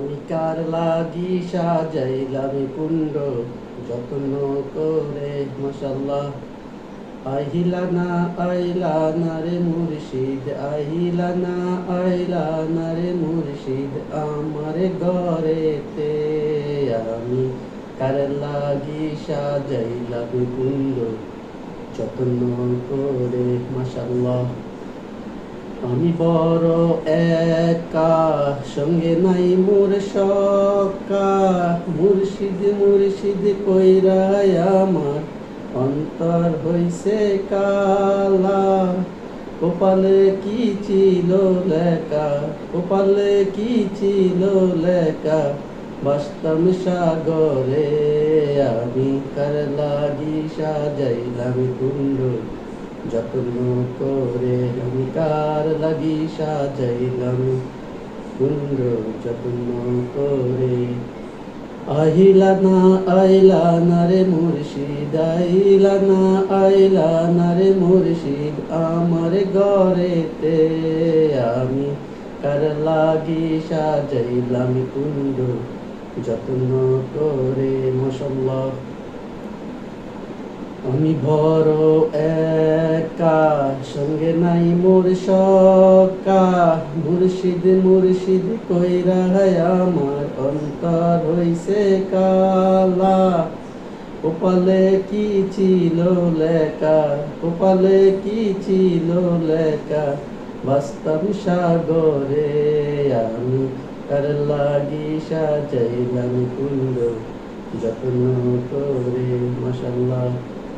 আমি কার লাগি সাজাইলাম কুণ্ড, যত্ন করে মশাল্লাহ আহিলা না রে মুর্শিদ, আহিলা না রে মুর্শিদ, আমার ঘরেতে আমি কার লাগি সাজাইলাম কুণ্ড, যত্ন করে মশাল্লাহ আমি বড় একা সঙ্গে নাই মোর সকা মুর্শিদ মুর্শিদ কইরাই আমার অন্তর হইছে কালা। কপালে কি ছিল লেখা? কপালে কি ছিল লেখা? বাস্তম সাগরে আমি কার লাগি সাজাইলাম কুণ্ড। যত্ন করে আমি কার লাগি সাজাইলাম কুণ্ড যত্ন করে আহিলা না আইলা না রে মুর্শিদ আইলা না আইলা না রে মুর্শিদ, আমার ঘরেতে আমি কার লাগি সাজাইলাম কুণ্ড যত্ন করে মশাল্লাহ আমি বড় একা, সঙ্গে নাই মোর সকা। মুর্শিদ মুর্শিদ কইরা আমার অন্তর হইছে কালা। কপালে কি ছিল লেখা, কপালে কি ছিল লেখা? বাস্তব সাগরে, আমি কার লাগি সাজাইলাম কুণ্ড যত্ন করে মশাল্লাহ